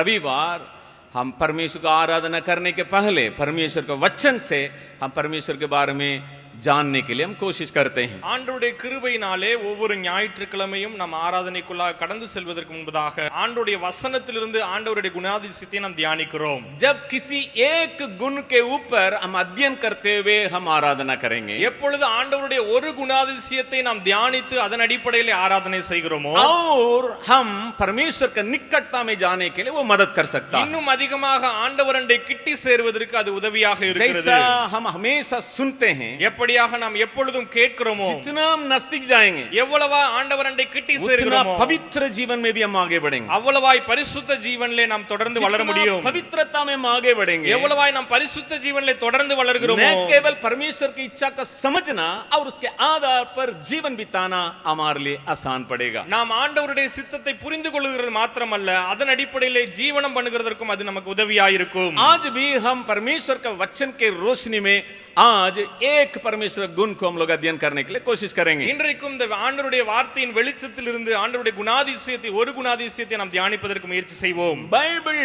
रविवार हम परमेश्वर को आराधना करने के पहले परमेश्वर के वचन से हम परमेश्वर के बारे में जानने के लिए हम कोशिश करते हैं ஆண்டவருடைய கிருபையினாலே ஒவ்வொரு ஞாயிற்றுக்கிழமையும் நாம் ஆராதனைக்குள்ளாக கடந்து செல்வதற்கு முன்பதாக ஆண்டவருடைய வசனத்திலிருந்து ஆண்டவருடைய குணாதிசயத்தை நாம் தியானிக்கிறோம் जब किसी एक गुण के ऊपर हम अध्ययन करते हुए हम आराधना करेंगे எப்பொழுது ஆண்டவருடைய ஒரு குணாதிசயத்தை நாம் தியானித்து அதன் அடிப்படையில் ஆராதனை செய்கிறோமோ और हम परमेश्वर का निकटता में जाने के लिए वो मदद कर सकता है இன்னும் அதிகமாக ஆண்டவரண்டை கிட்டி சேருவதற்கு அது உதவியாக இருக்கிறது जैसा हम हमेशा सुनते हैं எப்படியாக நாம் எப்பொழுதும் கேட்கிறோமோ जितना हम नजदीक जाएंगे எவ்வளவா ஆண்டவரண்டை கிட்டி उतना சேருகிறோமோ पवित्र जीवन में भी हम आगे बढ़ेंगे அவ்வளவாய் பரிசுத்த ஜீவனிலே நாம் தொடர்ந்து வளர जितना முடியும் पवित्रता में हम आगे बढ़ेंगे எவ்வளவாய் நாம் பரிசுத்த ஜீவனிலே தொடர்ந்து வளர்கிறோமோ न केवल परमेश्वर की इच्छा का समझना और उसके आधार पर जीवन बिताना हमारे लिए आसान पड़ेगा நாம் ஆண்டவருடைய சித்தத்தை புரிந்து கொள்கிறது மாத்திரமல்ல அதன் அடிப்படையிலே ஜீவனம் பண்ணுகிறதற்கும் அது நமக்கு உதவியாயிருக்கும் आज भी हम परमेश्वर का वचन के रोशनी में आज एक परमेश्वर गुण को हम लोग अध्ययन करने के लिए कोशिश करेंगे இன்றைக்கும் இந்த ஆண்டவருடைய வார்த்தையின் வெளிச்சத்தில் இருந்து ஆண்டவருடைய குணாதிசயத்தை ஒரு குணாதிசயத்தை நாம் தியானிப்பதற்கு முயற்சி செய்வோம் बाइबल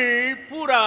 पूरा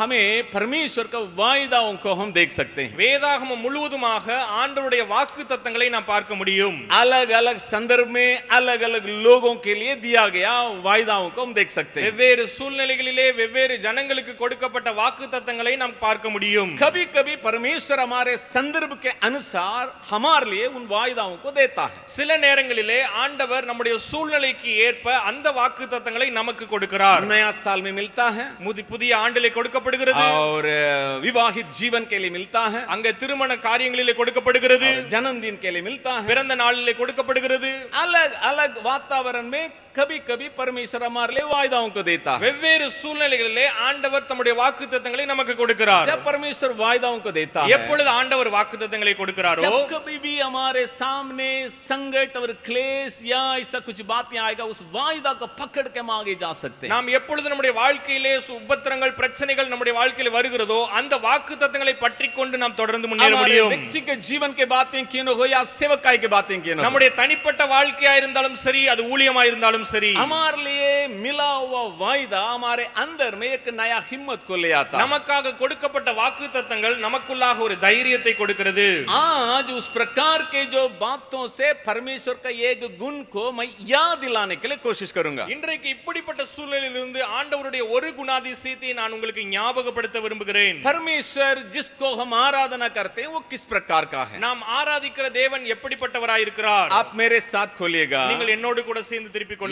हमें परमेश्वर का वायदाओं को हम देख सकते हैं வேதாகமம் முழுவதுமாக ஆண்டவருடைய வாக்கு தத்தங்களை நாம் பார்க்க முடியும் अलग अलग संदर्भ में अलग अलग लोगों के लिए दिया गया वायदाओं को हम देख सकते हैं வெவ்வேறு சூழ்நிலைகளிலே வெவ்வேறு ஜனங்களுக்கு கொடுக்கப்பட்ட வாக்கு தத்தங்களை நாம் பார்க்க முடியும் कभी कभी परमेश्वर हमारे संदर्भ के अनुसार हमारे लिए उन वायदाओं को देता है சில நேரங்களிலே ஆண்டவர் நம்முடைய சூழ்நிலைக்கு ஏற்ப அந்த வாக்கு தத்தங்களை நமக்கு கொடுக்கிறார் नया साल में मिलता है முதி- புதிய ஆண்டிலே கொடுக்கப்படுகிறது और अ, विवाहित जीवन के लिए मिलता है அங்க திருமண காரியங்களிலே கொடுக்கப்படுகிறது और जन्मदिन के लिए मिलता है பிறந்த நாளிலே கொடுக்கப்படுகிறது अलग अलग वातावरण में कभी कभी परमेश्वर हमारे लिए वायदाओं को देता है வெவ்வேறு சூழ்நிலைகளிலே ஆண்டவர் தம்முடைய வாக்கு தத்தங்களை நமக்கு கொடுக்கிறார் जब परमेश्वर वायदाओं को देता है எப்பொழுது ஆண்டவர் வாக்கு தத்தங்களை கொடுக்கிறாரோ जब कभी भी हमारे सामने संकट और क्लेश या ऐसा कुछ बातें आएगा उस वायदा को पकड़ के हम आगे जा सकते हैं நாம் எப்பொழுது நம்முடைய வாழ்க்கையிலே சு- உபத்திரங்கள் பிரச்சனைகள் நம்முடைய வாழ்க்கையில வருகிறதோ அந்த வாக்கு தத்தங்களை பற்றி கொண்டு நாம் தொடர்ந்து முன்னேற हमारे முடியும் व्यक्तिगत जीवन के बातें क्यों न हो या सेवकाई के बातें क्यों न हो நம்முடைய தனிப்பட்ட வாழ்க்கையா இருந்தாலும் சரி அது ஊழியமா இருந்தாலும் சரி हमारे लिए मिला हुआ वायदा हमारे अंदर में एक नया हिम्मत को ले आता है நமக்காக கொடுக்கப்பட்ட வாக்கு தத்தங்கள் நமக்குள்ளாக ஒரு தைரியத்தை கொடுக்கிறது आज उस प्रकार के जो बातों से परमेश्वर का एक गुण को मैं याद दिलाने के लिए कोशिश करूंगा இன்றைக்கு இப்படிப்பட்ட சூழ்நிலையிலிருந்து ஆண்டவருடைய ஒரு குணாதிசயத்தை நான் உங்களுக்கு ஞாபகப்படுத்த விரும்புகிறேன் परमेश्वर जिसको हम आराधना करते हैं वो किस प्रकार का है நாம் ஆராதிக்கிற தேவன் எப்படிப்பட்டவராயிருக்கிறார் आप मेरे साथ खोलिएगा நீங்கள் என்னோடு கூட சேர்ந்து திருப்பிக் கொள்ளுங்கள்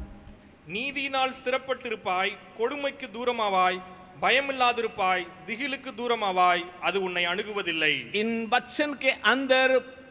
நீதியினால் ஸ்திரப்பட்டிருப்பாய் கொடுமைக்கு தூரமாவாய் பயமில்லாதிருப்பாய் திகிலுக்கு தூரமாவாய் அது உன்னை அணுகுவதில்லை इन वचन के अंदर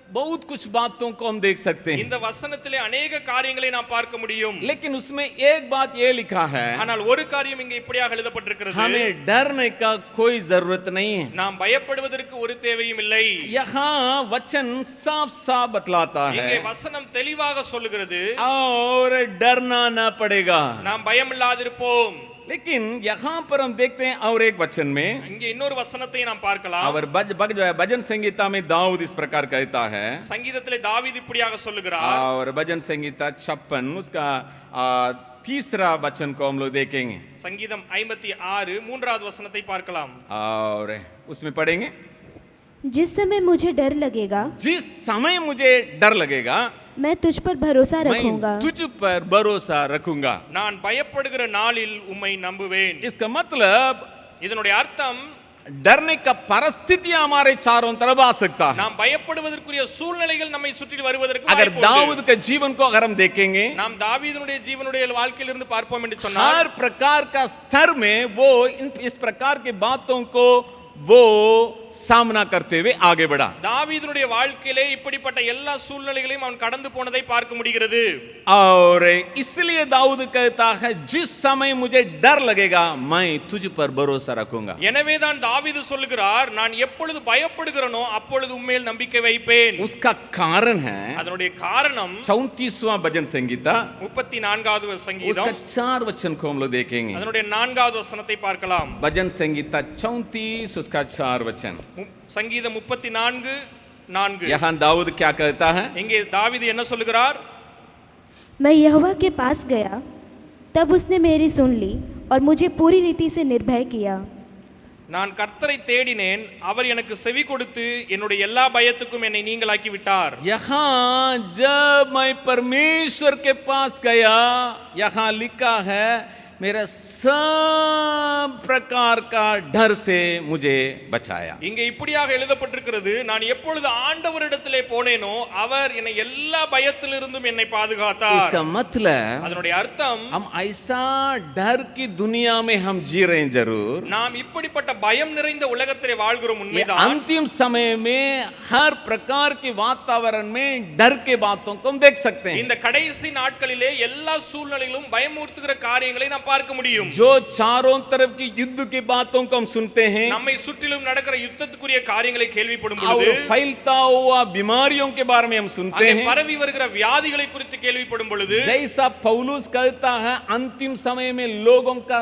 बहुत कुछ बातों को हम देख सकते हैं இந்த வசனத்திலே அநேக காரியங்களை நாம் பார்க்க முடியும் लेकिन उसमें एक बात ये लिखा है ஆனால் ஒரு காரியம் இங்கே இப்படியாக எழுதப்பட்டிருக்கிறது हमें डरने का कोई जरूरत नहीं है நாம் பயப்படுவதற்கு ஒரு தேவையும் இல்லை यहाँ वचन साफ साफ बतलाता है இங்கே வசனம் தெளிவாக சொல்லுகிறது और डरना ना पड़ेगा நாம் பயமில்லாதிருப்போம் लेकिन यहाँ पर हम देखते हैं और एक वचन में இங்கே இன்னொரு வசனத்தை நாம் பார்க்கலாம் और भज, भज, भजन संगीता में दाऊद इस प्रकार कहता है சங்கீதத்திலே தாவீது இப்படியாக சொல்லுகிறார் और भजन संगीता छप्पन उसका आ, तीसरा वचन को हम लोग देखेंगे சங்கீதம் ஐம்பத்தி ஆறு மூன்றாவது வசனத்தை பார்க்கலாம் और उसमें पढ़ेंगे जिस समय मुझे डर लगेगा जिस समय मुझे डर लगेगा मैं तुझ पर भरोसा रखूंगा मैं तुझ पर भरोसा रखूंगा நான் பயப்படுகிற நாளில் உம்மை நம்புவேன் इसका मतलब இதனுடைய அர்த்தம் डरने का परिस्थितियां हमारे चारों तरफ आ सकता है நாம் பயப்படுவதற்கு சூழ்நிலைகள் நம்மை சுற்றி வருவதற்கு अगर வாய்ப்பு உண்டு. दाऊद के जीवन को अगर हम देखेंगे நாம் தாவீதுனுடைய ஜீவனுடைய வாழ்க்கையிலிருந்து பார்ப்போம் என்று சொன்னால் हर प्रकार का स्तर में वो इन इस प्रकार की बातों को वो சாமனா கர்த்தேவே ஆகே படா தாவீதனுடைய வாழ்க்கையிலே இப்படிப்பட்ட எல்லா சூழ்நிலைகளையும் அவன் கடந்து போனதை பார்க்க முடிகிறது. और इसलिए दाऊद कहता है जिस समय मुझे डर लगेगा मैं तुझ पर भरोसा எனவே தான் தாவீது சொல்கிறார் நான் எப்பொழுது பயப்படுகிறனோ அப்பொழுது உண்மையில் நம்பிக்கை வைப்பேன். உஸ்கா காரண அதனுடைய காரணம் 34वां பஜன் சங்கீதா 34வது சங்கீதம். उसका சார் வச்சன் को தேக்கேங்க அதனுடைய நான்காவது வசனத்தை பார்க்கலாம். பஜன் சங்கீதா 34 स्कच आर वचन சங்கீதம் 34 4 यहां दाऊद क्या कहता है இங்கே தாவீது என்ன சொல்கிறார் मैं यहोवा के पास गया तब उसने मेरी सुन ली और मुझे पूरी रीति से निर्भय किया நான் கர்த்தரை தேடினேன் அவர் எனக்கு செவி கொடுத்து என்னுடைய எல்லா பயத்துக்கும் என்னை நீங்களாக்கி விட்டார் यहां जब मैं परमेश्वर के पास गया यहां लिखा है मेरा सब प्रकार का डर से मुझे बचाया இங்கே இப்படியாக எழுதப்பட்டிருக்கிறது நான் எப்பொழுது ஆண்டவரிடத்திலே போனேனோ அவர் என்னை எல்லா பயத்திலிருந்தும் என்னை பாதுகாத்தார் इसका मतलब அதனுடைய அர்த்தம் हम ऐसा डर की दुनिया में हम जी रहे हैं जरूर நாம் இப்படிப்பட்ட பயம் நிறைந்த உலகத்திலே வாழ்கிறோம் ये உண்மைதான் अंतिम समय में हर प्रकार के वातावरण में डर के बातों को हम देख सकते हैं இந்த கடைசி நாட்களிலே எல்லா சூழ்நிலையிலும் பயமூர்த்துகிற காரியங்களை நாம் பார்க்க முடியும் जो चारों तरफ की युद्ध की बातों को हम सुनते हैं நம்மை சுற்றிலும் நடக்கிற யுத்தத்துக்குரிய காரியங்களை கேள்விப்படும் பொழுது और फैलता हुआ बीमारियों के बारे में हम सुनते அங்கே हैं பரவி வருகிற வியாதிகளை குறித்து கேள்விப்படும் பொழுது जैसा पौलुस कहता है अंतिम समय में लोगों का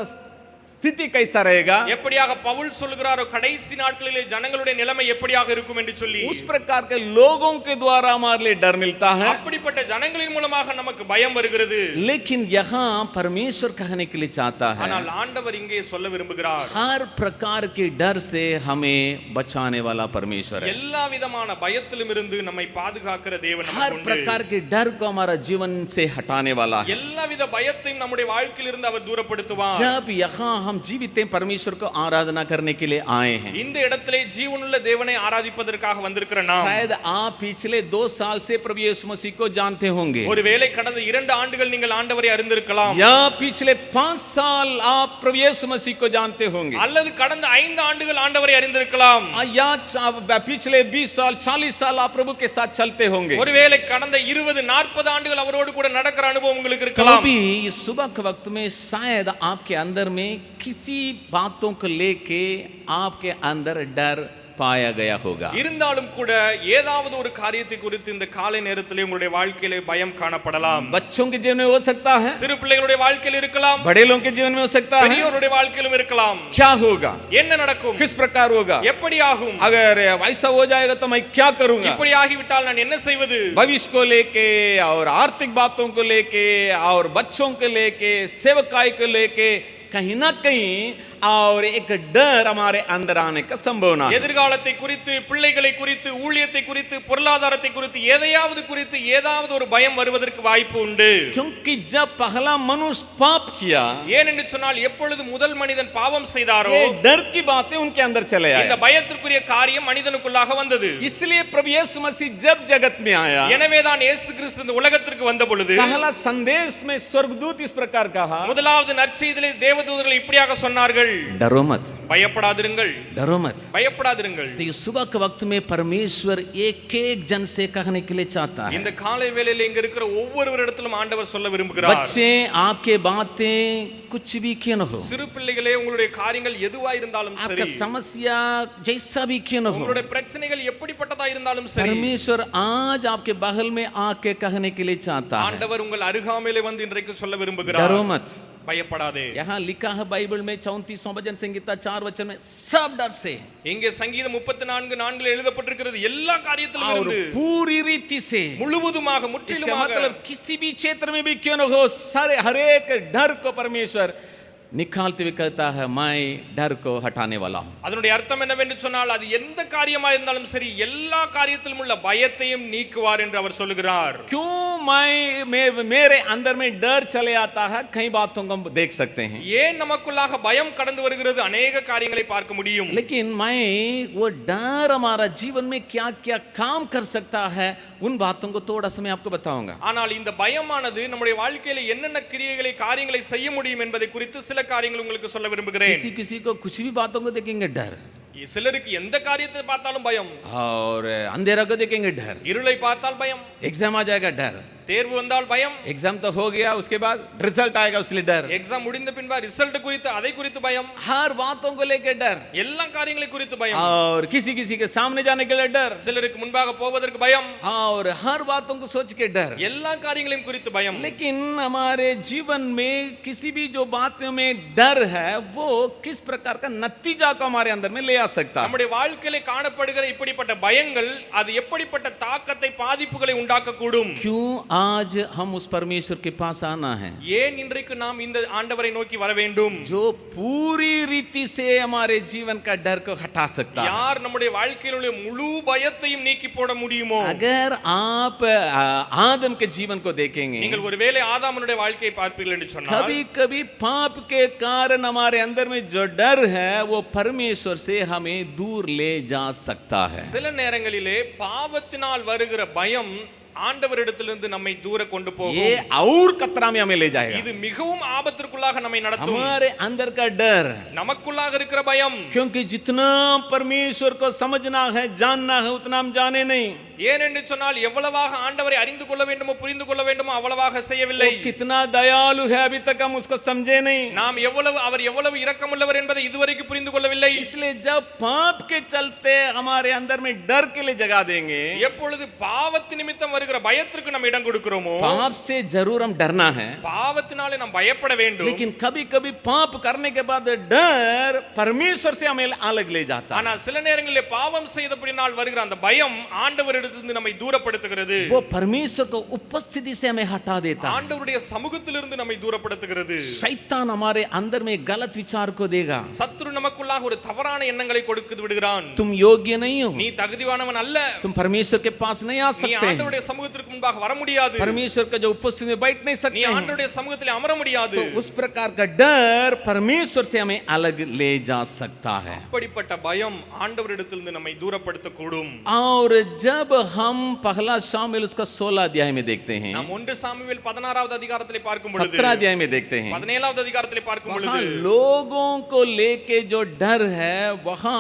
स्थिति कैसा रहेगा எப்படியாக பவுல் சொல்லுகிறாரோ கடைசி நாட்களிலே ஜனங்களுடைய நிலைமை எப்படியாக இருக்கும் என்று சொல்லி उस प्रकार के लोगों के द्वारा हमारे लिए डर मिलता है அப்படிப்பட்ட ஜனங்களின் மூலமாக நமக்கு பயம் வருகிறது लेकिन यहाँ परमेश्वर कहने के लिए चाहता है ஆனால் ஆண்டவர் இங்கே சொல்ல விரும்புகிறார் हर प्रकार के डर से हमें बचाने वाला परमेश्वर है எல்லா விதமான பயத்திலும் இருந்து நம்மை பாதுகாக்கிற தேவன் हर நமக்கு உண்டு. प्रकार के डर को हमारा जीवन से हटाने वाला है எல்லா வித பயத்தையும் நம்முடைய வாழ்க்கையில் இருந்து அவர் தூரப்படுத்துவார் जब यहाँ हम जीवित हैं परमेश्वर को आराधना करने के लिए आए हैं இந்த இடத்திலே ஜீவனுள்ள தேவனை ஆராதிப்பதற்காக வந்திருக்கிற நாம் शायद आप पिछले दो साल से प्रभु यीशु मसीह को जानते होंगे ஒருவேளை கடந்த இரண்டு ஆண்டுகள் நீங்கள் ஆண்டவரை அறிந்திருக்கலாம் या पिछले पांच साल आप प्रभु यीशु मसीह को जानते होंगे அல்லது கடந்த ஐந்து ஆண்டுகள் ஆண்டவரை அறிந்திருக்கலாம் या चा- पिछले बीस साल चालीस साल आप प्रभु के साथ चलते होंगे ஒருவேளை கடந்த இருபது நாற்பது ஆண்டுகள் அவரோடு கூட நடக்கிற அனுபவம் உங்களுக்கு तो இருக்கலாம் भी इस सुबह के वक्त में शायद आपके अंदर में किसी बातों को लेके आपके अंदर डर पाया गया होगा இருந்தாலும் கூட ஏதாவது ஒரு காரியத்தை குறித்து இந்த காலை நேரத்திலே உங்களுடைய வாழ்க்கையிலே பயம் காணப்படலாம் बच्चों के जीवन में हो सकता है சிறு பிள்ளைகளுடைய வாழ்க்கையில் இருக்கலாம் बड़े लोगों के जीवन में हो सकता है பெரியோருடைய வாழ்க்கையிலும் இருக்கலாம் क्या होगा என்ன நடக்கும் किस प्रकार होगा எப்படி ஆகும் अगर वैसा हो जाएगा तो मैं क्या करूंगा இப்படி ஆகிவிட்டால் நான் என்ன செய்வது भविष्य को लेके और आर्थिक बातों को लेके और बच्चों को लेके सेवकाई को लेके कहीं ना कहीं और एक डर हमारे अंदर आने का संभावना है எதிர்காலத்தை குறித்து பிள்ளைகளை குறித்து ஊழியத்தை குறித்து பொருளாதாரத்தை குறித்து எதையாவது குறித்து ஏதாவது ஒரு பயம் வருவதற்கு வாய்ப்பு உண்டு क्योंकि जब पहला मनुष्य पाप किया ஏன் என்று சொன்னால் எப்பொழுது முதல் மனிதன் பாவம் செய்தாரோ ये डर की बातें उनके अंदर चले இந்த आए பயத்திற்குரிய காரியம் மனிதனுக்குள்ளாக வந்தது इसलिए प्रभु यीशु मसीह जब जगत में आया எனவேதான் இயேசு கிறிஸ்து இந்த உலகத்திற்கு வந்த பொழுது पहला संदेश में स्वर्गदूत इस प्रकार कहा முதலாவது நற்செய்திலே தேவதூதர்கள் இப்படியாக சொன்னார்கள் डरो मत பயப்படாதிருங்கள் डरो मत பயப்படாதிருங்கள் तो ये सुबह के वक्त में परमेश्वर एक एक जन से कहने के लिए चाहता है இந்த காலை வேளையில இங்க இருக்கிற ஒவ்வொருவரிடத்திலும் ஆண்டவர் சொல்ல விரும்புகிறார் बच्चे आपके बातें कुछ भी क्यों न हो சிறு பிள்ளைகளே உங்களுடைய காரியங்கள் எதுவா இருந்தாலும் आपका சரி समस्या जैसा भी क्यों न हो உங்களுடைய பிரச்சனைகள் எப்படிப்பட்டதா இருந்தாலும் சரி परमेश्वर आज आपके बगल में आके कहने के लिए चाहता है ஆண்டவர் உங்கள் அருகாமையிலே வந்து இன்றைக்கு சொல்ல விரும்புகிறார் डरो मत பயப்படாதே यहाँ लिखा है बाइबल में चौंतीसवां भजन संगीता चार वचन में सब डर से இங்கே சங்கீதம் முப்பத்தி நான்கு நான்கில் எழுதப்பட்டிருக்கிறது எல்லா காரியத்திலும் और இருந்து पूरी रीति से முழுவதுமாக इसका முற்றிலுமாக मतलब किसी भी क्षेत्र में भी क्यों न हो सारे हर एक डर को परमेश्वर निकालते हुए कहता है मैं डर को हटाने वाला हूं அதனுடைய அர்த்தம் என்னவென்று சொன்னால் அது எந்த காரியமா இருந்தாலும் சரி எல்லா காரியத்திலும் உள்ள பயத்தையும் நீக்குவார் என்று அவர் சொல்லுகிறார் क्यों मैं मे, मेरे अंदर में डर चले आता है कई बातों को हम देख सकते हैं ஏன் நமக்குள்ளாக பயம் கடந்து வருகிறது அநேக காரியங்களை பார்க்க முடியும் लेकिन मैं वो डर हमारा जीवन में क्या क्या काम कर सकता है उन बातों को थोड़ा सा मैं आपको बताऊंगा ஆனால் இந்த பயமானது நம்முடைய வாழ்க்கையில என்னென்ன கிரியைகளை காரியங்களை செய்ய முடியும் என்பதை குறித்து சில காரியங்கள் உங்களுக்கு சொல்ல விரும்புகிறேன் किसी किसी को कुछ भी बातों को देखेंगे डर சிலருக்கு எந்த காரியத்தை பார்த்தாலும் பயம் और अंधेरा को देखेंगे डर இருளை பார்த்தால் பயம் एग्जाम आ जाएगा डर தேர்வு வந்தால் பயம் एग्जाम तो हो गया उसके बाद रिजल्ट आएगा उसलिए डर எக்ஸாம் முடிந்த பின்பா ரிசல்ட் குறித்து அதை குறித்து பயம் हर बातों को लेकर डर எல்லா காரியங்களை குறித்து பயம் और किसी किसी के सामने जाने के लिए डर சிலருக்கு முன்பாக போவதற்கு பயம் और हर बातों को सोच के डर எல்லா காரியங்களையும் குறித்து பயம் लेकिन हमारे जीवन में किसी भी जो बातों में डर है वो किस प्रकार का नतीजा को हमारे अंदर में ले आ सकता है நம்முடைய வாழ்க்கையில காணப்படுகிற இப்படிப்பட்ட பயங்கள் அது எப்படிப்பட்ட தாக்கத்தை பாதிப்புகளை உண்டாக்கக்கூடும் क्यों आज हम उस परमेश्वर के पास आना है ஏன் இன்றைக்கு நாம் இந்த ஆண்டவரை நோக்கி வர வேண்டும் जो पूरी रीति से हमारे जीवन का डर को हटा सकता है யார் நம்முடைய வாழ்க்கையில் உள்ள முழு பயத்தையும் நீக்கி போட முடியுமோ अगर आप आ, आदम के जीवन को देखेंगे நீங்கள் ஒருவேளை ஆதாமனுடைய வாழ்க்கையை பார்ப்பீர்கள் என்று சொன்னால் कभी कभी पाप के कारण हमारे अंदर में जो डर है वो परमेश्वर से हमें दूर ले जा सकता है சில நேரங்களிலே பாவத்தினால் வருகிற பயம் ஆண்டவரிடத்திலிருந்து நம்மை தூர கொண்டு போகும் ये और खतरा में हमें ले जाएगा இது மிகவும் ஆபத்திற்குள்ளாக நம்மை நடத்தும் हमारे अंदर का डर நமக்குள்ளாக இருக்கிற பயம் क्योंकि जितना परमेश्वर को समझना है जानना है उतना हम जाने नहीं ஏனென்று சொன்னால் எவ்வளவாக ஆண்டவரை அறிந்து கொள்ள வேண்டுமோ புரிந்து கொள்ள வேண்டுமோ அவ்வளவாக செய்யவில்லை वो कितना दयालु है अभी तक हम उसको समझे नहीं நாம் எவ்வளவு அவர் எவ்வளவு இரக்கமுள்ளவர் என்பதை இதுவரைக்கும் புரிந்து கொள்ளவில்லை इसलिए जब पाप के चलते हमारे अंदर में डर के लिए जगा देंगे எப்பொழுது பாவத்து நிமித்தம் வருகிற பயத்திற்கு நம்ம இடம் கொடுக்கிறோமோ पाप से जरूर हम डरना है பாவத்தினாலே நாம் பயப்பட வேண்டும் लेकिन कभी कभी पाप करने के बाद डर परमेश्वर से हमें अलग ले जाता है ஆனா சில நேரங்களிலே பாவம் செய்தபடினால் வருகிற அந்த பயம் ஆண்டவரிடத்திலிருந்து நம்மை தூரப்படுத்துகிறது वो परमेश्वर को उपस्थिति से हमें हटा देता है ஆண்டவருடைய சமூகத்திலிருந்து நம்மை தூரப்படுத்துகிறது शैतान हमारे अंदर में गलत विचार को देगा சத்ரு நமக்குள்ளாக ஒரு தவறான எண்ணங்களை கொடுத்து விடுகிறான் तुम योग्य नहीं हो நீ தகுதியானவன் அல்ல तुम परमेश्वर के पास नहीं आ நீ सकते हैं। ஆண்டவருடைய சமூகத்திற்கு முன்பாக வர முடியாது परमेश्वर का जो उपस्थिति में बैठ नहीं நீ सकते हैं। ஆண்டவருடைய சமூகத்தில் அமர முடியாது तो उस प्रकार का डर परमेश्वर से हमें अलग ले जा सकता है அப்படிப்பட்ட பயம் ஆண்டவரிடத்திலிருந்து நம்மை தூரப்படுத்தக்கூடும் और जब हम पहला शामिल उसका सोलह अध्याय में देखते हैं நாம் ஒன்று சாமுவேல் பதினாறாவது அதிகாரத்திலே பார்க்கும் பொழுது सत्रह अध्याय में देखते हैं பதினேழாவது அதிகாரத்திலே பார்க்கும் वहां பொழுது लोगों को लेके जो डर है वहां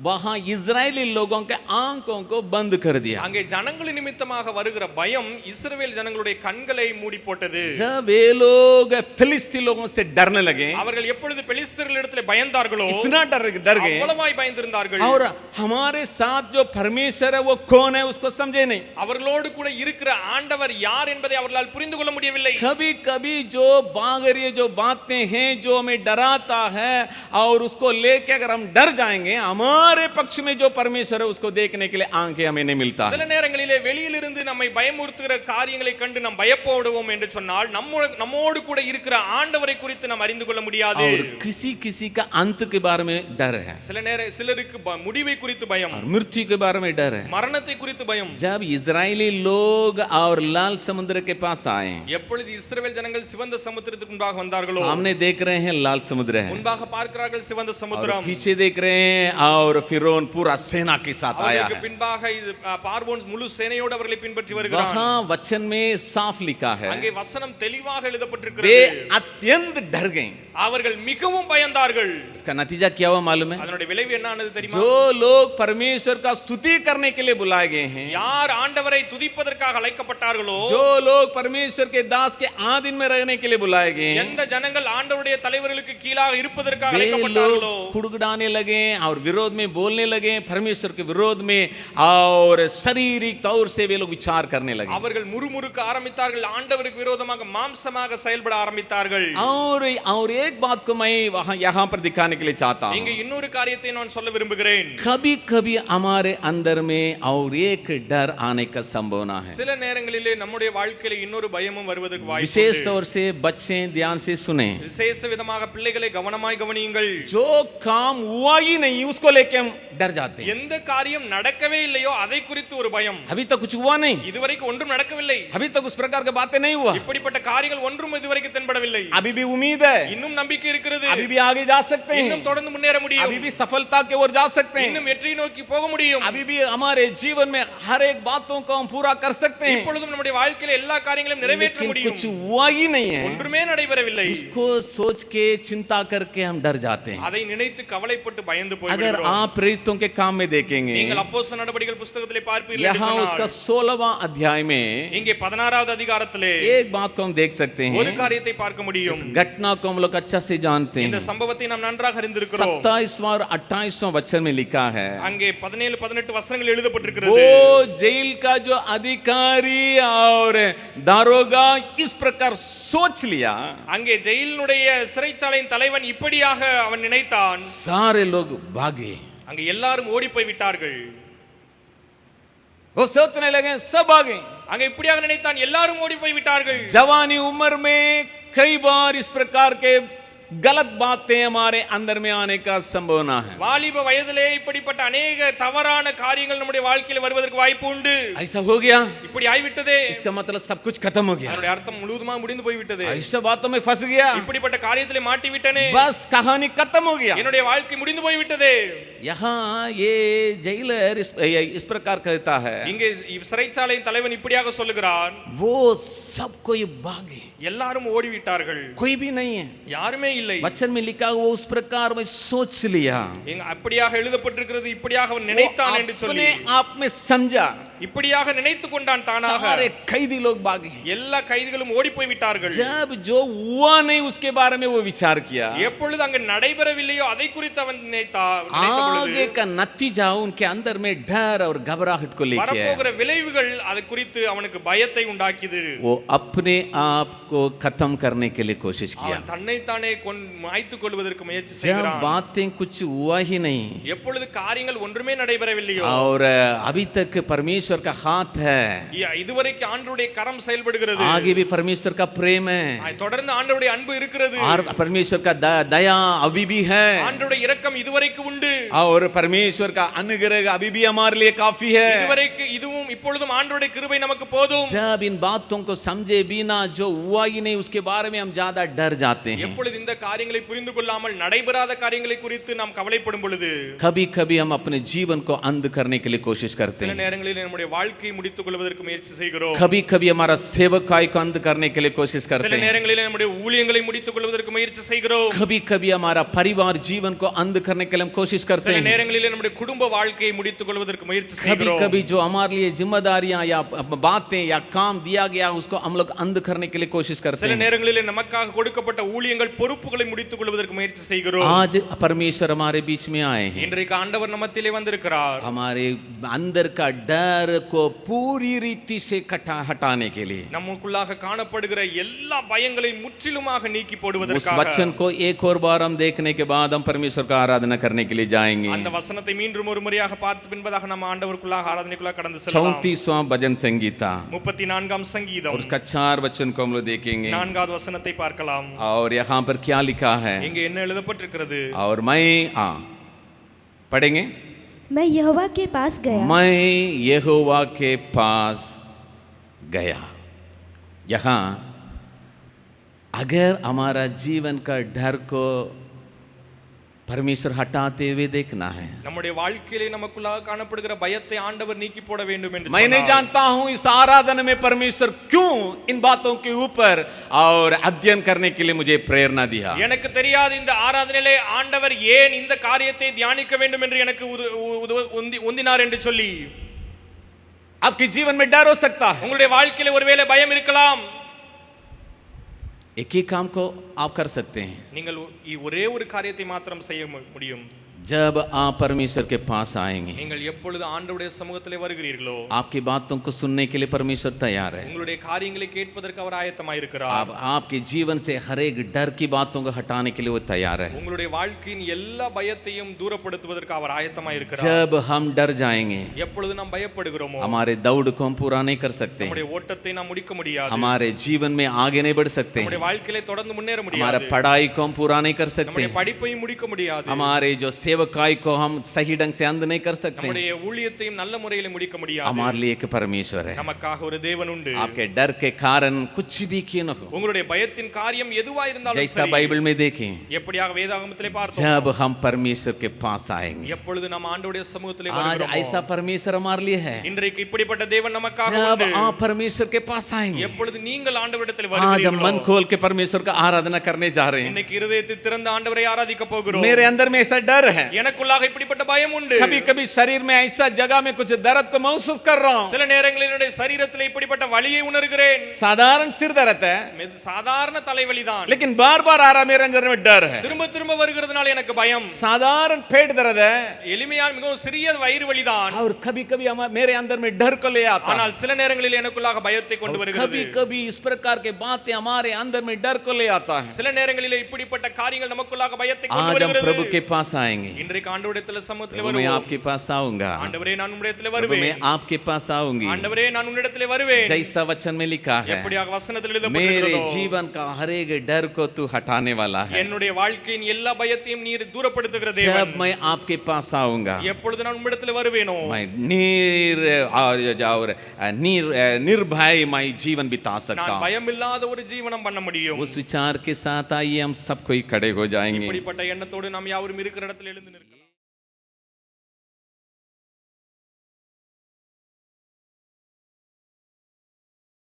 वहां इजरायली लोगों के आंखों को बंद कर दिया அங்கே ஜனங்களின் நிமித்தமாக வருகிற பயம் இஸ்ரவேல் ஜனங்களுடைய கண்களை மூடி போட்டது जब ये लोग फिलिस्ती लोगों से डरने लगे அவர்கள் எப்பொழுது பெலிஸ்தர்களிடத்தில் பயந்தார்களோ इतना डर डर गए அவ்வளவாய் பயந்திருந்தார்கள் और हमारे साथ जो परमेश्वर है वो कौन है उसको समझे नहीं அவர்களோடு கூட இருக்கிற ஆண்டவர் யார் என்பதை அவர்களால் புரிந்து கொள்ள முடியவில்லை कभी कभी जो बागरी जो बातें हैं जो हमें डराता है और उसको लेके अगर हम डर जाएंगे हमारे पक्ष में जो परमेश्वर है उसको देखने के लिए आंखें हमें नहीं मिलता है சில நேரங்களிலே வெளியிலிருந்து நம்மை பயமுறுத்துகிற காரியங்களை கண்டு நாம் பயப்படுவோம் என்று சொன்னால் நம்ம நம்மோடு கூட இருக்கிற ஆண்டவரை குறித்து நாம் அறிந்து கொள்ள முடியாது और किसी किसी का अंत के बारे में डर है சில நேர சிலருக்கு ப- முடிவை குறித்து பயம் और मृत्यु के बारे में डर है மரணத்தை குறித்து பயம் जब इजरायली लोग और लाल समुद्र के पास आए எப்பொழுது இஸ்ரவேல் ஜனங்கள் சிவந்த சமுத்திரத்துக்கு முன்பாக வந்தார்களோ सामने देख रहे हैं लाल समुद्र है முன்பாக பார்க்கிறார்கள் சிவந்த और சமுத்திரம் पीछे देख रहे हैं और फिरौन पूरा सेना के साथ आया அவர்களுக்கு है பின்பாக இது அ, பார்வோன் முழு சேனையோடு அவர்களை பின்பற்றி வருகிறான் वहां वचन में साफ लिखा है அங்கே வசனம் தெளிவாக वे எழுதப்பட்டிருக்கிறது अत्यंत डर गए அவர்கள் மிகவும் பயந்தார்கள் इसका नतीजा क्या हुआ मालूम है அதனுடைய விளைவு என்ன ஆனது தெரியுமா जो लोग परमेश्वर का स्तुति करने के लिए बुलाए गए हैं யார் ஆண்டவரை துதிப்பதற்காக அழைக்கப்பட்டார்களோ जो लोग परमेश्वर के दास के आधीन में रहने के लिए बुलाए गए हैं எந்த ஜனங்கள் ஆண்டவருடைய தலைவர்களுக்கு கீழாக இருப்பதற்காக वे அழைக்கப்பட்டார்களோ लोग खुड़गुड़ाने लगे और विरोध में बोलने लगे परमेश्वर के विरोध में और शारीरिक तौर से वे लोग विचार करने लगे அவர்கள் முறுமுறுக்க ஆரம்பித்தார்கள் ஆண்டவருக்கு விரோதமாக மாம்சமாக செயல்பட ஆரம்பித்தார்கள் और और एक बात को मैं वहां यहाँ पर दिखाने के लिए चाहता हूँ இங்க இன்னொரு காரியத்தை நான் சொல்ல விரும்புகிறேன் कभी कभी हमारे अंदर में और एक डर आने का संभावना है சில நேரங்களிலே நம்முடைய வாழ்க்கையில இன்னொரு பயமும் வருவதற்கு வாய்ப்பு विशेष உண்டு. तौर से बच्चे ध्यान से सुने விசேஷ விதமாக பிள்ளைகளை கவனமாய் கவனியுங்கள் जो काम हुआ ही नहीं उसको लेके हम डर जाते हैं எந்த காரியம் நடக்கவே இல்லையோ அதை குறித்து ஒரு பயம் अभी तक कुछ हुआ नहीं இதுவரைக்கும் ஒன்றும் நடக்கவில்லை अभी तक उस प्रकार की बातें नहीं हुआ இப்படிப்பட்ட காரியங்கள் ஒன்றும் இதுவரைக்கும் தென்படவில்லை अभी भी उम्मीद है இன்னும் நம்பிக்கை இருக்கிறது अभी भी आगे जा सकते இன்னும் हैं தொடர்ந்து முன்னேற முடியும் अभी भी सफलता की ओर जा सकते हैं இன்னும் வெற்றி நோக்கி போக முடியும் अभी भी हमारे जीवन में हर एक बातों को हम पूरा कर सकते हैं இப்பொழுதும் நம்முடைய வாழ்க்கையில எல்லா காரியங்களையும் நிறைவேற்ற लेकिन முடியும் कुछ हुआ ही नहीं है ஒன்றுமே நடைபெறவில்லை उसको सोच के चिंता करके हम डर जाते हैं அதை நினைத்து கவலைப்பட்டு பயந்து अगर போய்விடுகிறோம் आप प्रेरितों के काम में देखेंगे நீங்கள் அப்போஸ்தல நடபடிகள் புஸ்தகத்திலே பார்ப்பீர்கள் என்று यहाँ उसका சொன்னால், सोलहवां अध्याय में இங்கே பதினாறாவது அதிகாரத்திலே एक बात को हम देख सकते ஒரு हैं காரியத்தை பார்க்க முடியும் इस घटना को हम लोग अच्छा से जानते இந்த हैं சம்பவத்தை நாம் நன்றாக அறிந்திருக்கிறோம் सत्ताईसवां और अट्ठाईसवां वचन में लिखा है அங்கே பதினேழு பதினெட்டு வசனங்கள் எழுதப்பட்டிருக்கிறது वो जेल का जो अधिकारी और दारोगा इस प्रकार सोच लिया அங்கே ஜெயிலினுடைய சிறைச்சாலையின் தலைவன் இப்படியாக அவன் நினைத்தான் सारे लोग भागे அங்கே எல்லாரும் ஓடி போய் விட்டார்கள் वो सोचने लगे सब भागे அங்கே இப்படியாக நினைத்தான் எல்லாரும் ஓடி போய் விட்டார்கள் जवानी उम्र में कई बार इस प्रकार के गलत बातें हमारे अंदर में आने का संभावना है வாலிப வயதிலே இப்படிப்பட்ட அநேக தவறான காரியங்கள் நம்முடைய வாழ்க்கையில் வருவதற்கு வாய்ப்பு உண்டு ऐसा हो गया இப்படி ஆய்விட்டதே इसका मतलब सब कुछ खत्म हो गया அதனுடைய அர்த்தம் முழுவதுமா முடிந்து போய்விட்டது ऐसा बातों में फंस गया இப்படிப்பட்ட காரியத்திலே மாட்டி விட்டனே बस कहानी खत्म हो गया என்னுடைய வாழ்க்கை முடிந்து போய்விட்டது यहाँ ये जेलर इस, इस प्रकार कहता है இங்கே சிறைச்சாலையின் தலைவன் இப்படியாக சொல்லுகிறான் वो सब कोई भागे எல்லாரும் ஓடிவிட்டார்கள் कोई भी नहीं है யாருமே இல்லை वचन में लिखा वो उस प्रकार में सोच लिया எங்க அப்படியாக எழுதப்பட்டிருக்கிறது இப்படியாக அவன் वो நினைத்தான் என்று சொல்லி अपने आप में समझा இப்படியாக நினைத்து கொண்டான் தானாக सारे कैदी लोग भागे எல்லா கைதிகளும் ஓடி போய் விட்டார்கள் जब जो हुआ नहीं उसके बारे में वो विचार किया எப்பொழுது அங்கு நடைபெறவில்லையோ அதை குறித்து அவன் நினைத்தா நினைத்த பொழுது आगे का नतीजा उनके अंदर में डर और घबराहट को लेके आया। வரப்போகிற விளைவுகள் அதை குறித்து அவனுக்கு பயத்தை உண்டாக்கியது वो अपने आप को खत्म करने के लिए कोशिश किया அவன் தன்னைத்தானே கொன் மாய்த்துக் கொள்வதற்கு முயற்சி जब செய்கிறான் बातें कुछ हुआ ही नहीं எப்பொழுது காரியங்கள் ஒன்றுமே நடைபெறவில்லையோ और अभी तक परमेश्वर का हाथ है இ- இதுவரைக்கும் ஆண்டவருடைய கரம் செயல்படுகிறது आगे भी परमेश्वर का प्रेम है தொடர்ந்து ஆண்டவருடைய அன்பு இருக்கிறது और परमेश्वर का द- दया अभी भी है ஆண்டவருடைய இரக்கம் இதுவரைக்கும் உண்டு और परमेश्वर का अनुग्रह अभी भी हमारे लिए काफी है இதுவரைக்கும் இதுவும் இப்பொழுதும் ஆண்டவருடைய கிருபை நமக்கு போதும் जब इन बातों को समझे बिना जो हुआ ही नहीं उसके बारे में हम ज्यादा डर जाते हैं எப்பொழுது இந்த காரியங்களை புரிந்து கொள்ளாமல் நடைபெறாத காரியங்களை குறித்து நாம் கவலைப்படும் பொழுது कभी कभी हम अपने जीवन को अंध करने के लिए कोशिश करते சில हैं நேரங்களில் நம்முடைய வாழ்க்கையை முடித்துக் கொள்வதற்கு முயற்சி செய்கிறோம் कभी कभी हमारा सेवकाई को अंध करने के लिए कोशिश சில करते हैं நேரங்களில் நம்முடைய ஊழியங்களை முடித்துக் கொள்வதற்கு முயற்சி செய்கிறோம் कभी कभी हमारा परिवार जीवन को अंध करने के लिए हम कोशिश करते சில हैं நேரங்களில் நம்முடைய குடும்ப வாழ்க்கையை முடித்துக் கொள்வதற்கு முயற்சி कभी செய்கிறோம் कभी जो हमारे लिए जिम्मेदारियां या बातें या काम दिया गया उसको हम लोग अंध करने के लिए कोशिश करते சில हैं நேரங்களில் நமக்காக கொடுக்கப்பட்ட ஊழியங்கள் பொறுப்புகளை முடித்துக் கொள்வதற்கு முயற்சி செய்கிறோம் आज परमेश्वर हमारे बीच में आए हैं இன்றைக்கு ஆண்டவர் நமத்திலே வந்திருக்கிறார் हमारे अंदर का डर को पूरी रीति से कटा हटाने के लिए நமக்குள்ளாக காணப்படுகிற எல்லா பயங்களையும் முற்றிலுமாக நீக்கி उस போடுவதற்காக वचन को एक और बार हम देखने के बाद हम परमेश्वर का आराधना करने के लिए जाएंगे அந்த வசனத்தை மீண்டும் ஒரு முறையாக பார்த்து பின்பதாக நம்ம ஆண்டவருக்குள்ளாக ஆராதனைக்குள்ளாக கடந்து செல்லலாம் चौतीसवां भजन संगीता முப்பத்தி நான்காம் और சங்கீதம் उसका चार वचन को हम लोग देखेंगे நான்காவது வசனத்தை பார்க்கலாம் और यहाँ पर क्या लिखा है இங்க என்ன எழுதப்பட்டிருக்கிறது और मैं आ पढ़ेंगे मैं यहोवा के पास गया मैं यहोवा के पास गया यहाँ अगर हमारा जीवन का डर को परमेश्वर हटाते हुए देखना है நம்முடைய வாழ்க்கையிலே நமக்குள்ளாக காணப்படுகிற பயத்தை ஆண்டவர் நீக்கி போட வேண்டும் என்று मैं नहीं சொன்னார். जानता हूं इस आराधना में परमेश्वर क्यों इन बातों के ऊपर और अध्ययन करने के लिए मुझे प्रेरणा दिया எனக்கு தெரியாது இந்த ஆராதனையிலே ஆண்டவர் ஏன் இந்த காரியத்தை தியானிக்க வேண்டும் என்று எனக்கு உது- உ- உதவ- உந்தி- உந்தினார் என்று சொல்லி आपके जीवन में डर हो सकता है உங்களுடைய வாழ்க்கையில ஒருவேளை பயம் இருக்கலாம் एक ही काम को आप कर सकते हैं நீங்கள் இ- ஒரே ஒரு காரியத்தை மாத்திரம் செய்ய மு- முடியும் जब आप परमेश्वर के पास आएंगे நீங்கள் எப்பொழுது ஆண்டவருடைய சமூகத்திலே வருகிறீர்களோ आपकी बातों को सुनने के लिए परमेश्वर तैयार है உங்களுடைய காரியங்களை கேட்பதற்கு அவர் ஆயத்தமாய் இருக்கிறார் आप आपके जीवन से हर एक डर की बातों को हटाने के लिए वो तैयार है உங்களுடைய வாழ்க்கையின் எல்லா பயத்தையும் தூரப்படுத்துவதற்கு அவர் ஆயத்தமாய் இருக்கிறார் जब हम डर जाएंगे எப்பொழுது நாம் பயப்படுகிறோமோ हमारे दौड़ को हम पूरा नहीं कर सकते நம்முடைய ஓட்டத்தை நாம் முடிக்க முடியாது हमारे जीवन में आगे नहीं बढ़ सकते நம்முடைய வாழ்க்கையில தொடர்ந்து முன்னேற हमारा முடியாது पढ़ाई को हम पूरा नहीं कर सकते நம்முடைய படிப்பையும் முடிக்க முடியாது हमारे जो सेवकाई को हम सही ढंग से अंध नहीं कर सकते நம்முடைய ஊழியத்தையும் நல்ல முறையில் முடிக்க முடியாது हमारे लिए एक परमेश्वर है நமக்காக ஒரு தேவன் உண்டு आपके डर के कारण कुछ भी क्यों न हो உங்களுடைய பயத்தின் காரியம் எதுவா இருந்தாலும் जैसा சரி बाइबल में देखें எப்படியாக வேதாகமத்திலே பார்த்தோம் जब हम परमेश्वर के पास आएंगे எப்பொழுது நம்ம ஆண்டவருடைய சமூகத்திலே आज வருகிறோமோ ऐसा परमेश्वर हमारे लिए है இன்றைக்கு இப்படிப்பட்ட தேவன் நமக்காக जब உண்டு आप परमेश्वर के पास आएंगे எப்பொழுது நீங்கள் ஆண்டவரிடத்தில் आज हम வருகிறீர்களோ मन खोल के परमेश्वर का आराधना करने जा रहे हैं இன்னைக்கு இருதயத்தை திறந்த ஆண்டவரை ஆராதிக்க போகிறோம் मेरे अंदर में ऐसा डर है है எனக்குள்ளாக இப்படிப்பட்ட பயம் உண்டு कभी कभी शरीर में ऐसा जगह में कुछ दर्द को महसूस कर रहा हूँ சில நேரங்களில் என்னுடைய சரீரத்தில் இப்படிப்பட்ட வலியை உணர்கிறேன் साधारण सिर दर्द है இது சாதாரண தலைவலிதான் लेकिन बार बार आ रहा मेरे अंदर में डर है திரும்ப திரும்ப வருகிறதுனால எனக்கு பயம் साधारण पेट दर्द है எளிமையான மிகவும் சிறிய வயிறு வலிதான் और कभी कभी हमारे मेरे अंदर में डर को ले आता है ஆனால் சில நேரங்களில் எனக்குள்ளாக பயத்தை கொண்டு और வருகிறது कभी कभी इस प्रकार के बातें हमारे अंदर में डर को ले आता है சில நேரங்களில் இப்படிப்பட்ட காரியங்கள் நமக்குள்ளாக பயத்தை கொண்டு आज हम प्रभु வருகிறது के पास आएंगे இன்றைக்கு ஆண்டவரிடத்தில் சமூகத்தில் प्रभु मैं வருவோம் आपके पास आऊंगा ஆண்டவரே நான் உன்னிடத்தில் प्रभु வருவேன் मैं आपके पास आऊंगी ஆண்டவரே நான் உன்னிடத்தில் வருவேன் जैसा वचन में लिखा है எப்படியாக வசனத்தில் मेरे எழுதப்பட்டிருக்கிறதோ जीवन का हर एक डर को तू हटाने वाला है என்னுடைய வாழ்க்கையின் எல்லா பயத்தையும் நீர் தூரப்படுத்துகிற जब தேவன் मैं आपके पास आऊंगा எப்பொழுது நான் உம்மிடத்தில் வருவேனோ मैं निर और और निर निर्भय मैं जीवन बिता सकता நான் हूँ பயம் இல்லாத ஒரு ஜீவனம் பண்ண முடியும் उस विचार के साथ आइए हम सब कोई खड़े हो जाएंगे இப்படிப்பட்ட எண்ணத்தோடு நாம் யாவரும் இருக்கிற இடத்துல எழுந்து tener